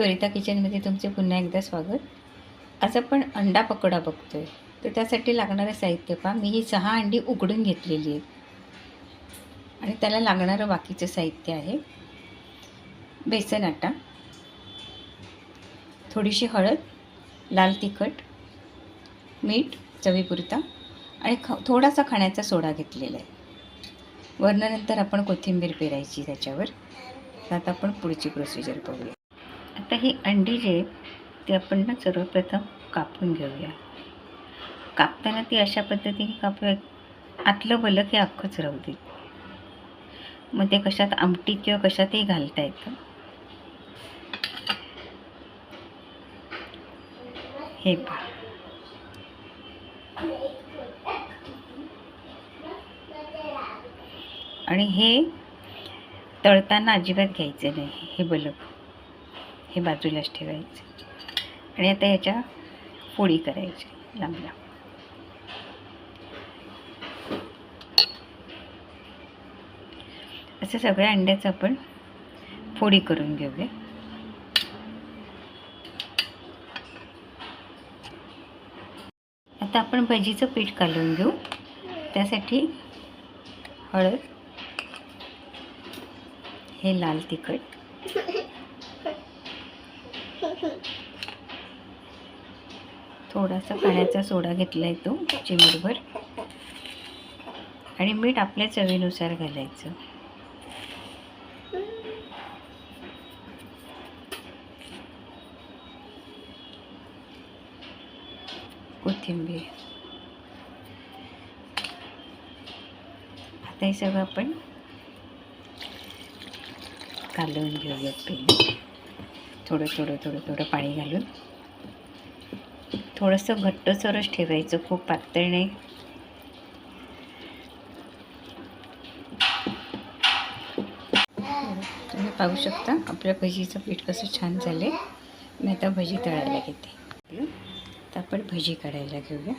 त्वरिता किचनमध्ये तुमचे पुन्हा एकदा स्वागत. आज आपण अंडा पकोडा बघतो आहे तर त्यासाठी लागणारं साहित्य पहा. मी ही सहा अंडी उघडून घेतलेली आहेत. आणि त्याला लागणारं बाकीचं साहित्य आहे. बेसन आटा थोडीशी हळद लाल तिखट मीठ चवीपुरता आणि ख थोडासा खाण्याचा सोडा घेतलेला आहे. वरणानंतर आपण कोथिंबीर पेरायची त्याच्यावर. आता आपण पुढची प्रोसिजर बघूया. आता ही अंडी जी आहे ती आपण ना सर्वप्रथम कापून घेऊया. कापताना ती अशा पद्धतीने कापूया आतलं बलक हे अख्खंच राहू दे. मग ते कशात आमटी किंवा कशातही घालता येतं. हे पहा. आणि हे तळताना अजिबात घ्यायचं नाही हे बलक. हे बाजूलाच ठेवायचे. आणि आता याच्या फोडी करायची लांब लांब असं सगळ्या अंड्याचं आपण फोडी करून घेऊया. आता आपण भजीचं पीठ कालवून घेऊ. त्यासाठी हळद हे लाल तिखट थोडासा पाण्याचा सोडा घेतला आहे तो चिमूटभर. आणि मीठ आपल्या चवीनुसार घालायचं. कोथिंबीर. आता हे सगळं आपण कालवून घेऊयात पहिले थोडं थोडं थोडं थोडं पाणी घालून. थोडंसं घट्टसरच ठेवायचं खूप पातळ नाही. तुम्ही पाहू शकता आपल्या भजीचं पीठ कसं छान झाले मी आता भजी तळायला घेते. तर आपण भजी काढायला घेऊया.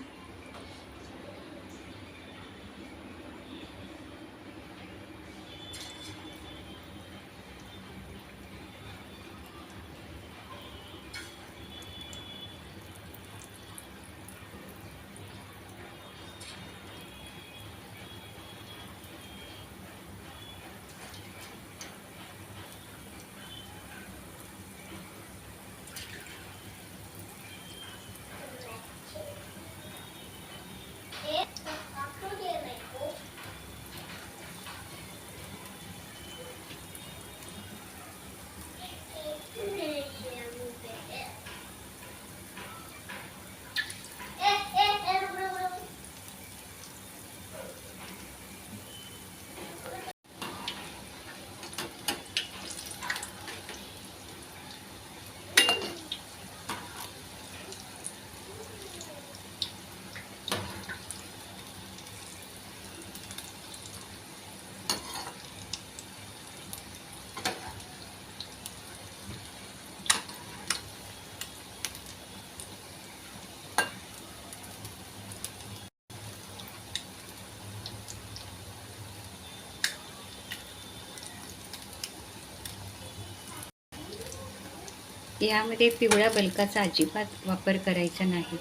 यामध्ये पिवळ्या बलकाचा अजिबात वापर करायचा नाही.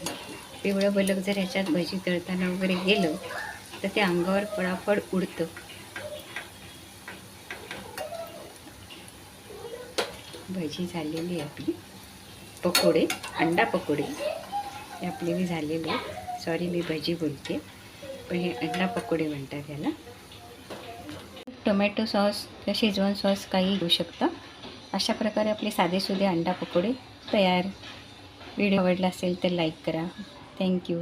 पिवळं बलक जर ह्याच्यात भजी तळताना वगैरे गेलं तर ते अंगावर फळाफळ उडतं. भजी झालेली आहे आपली. पकोडे अंडा पकोडे. हे आपले मी झालेले सॉरी मी भजी बोलते. पण हे अंडा पकोडे म्हणतात याला. टोमॅटो सॉस किंवा शेजवान सॉस काही घेऊ शकता. अशा प्रकारे आपले साधेसुधे अंडा पकोडे तयार. व्हिडिओ आवडला असेल तर लाईक करा. थँक्यू.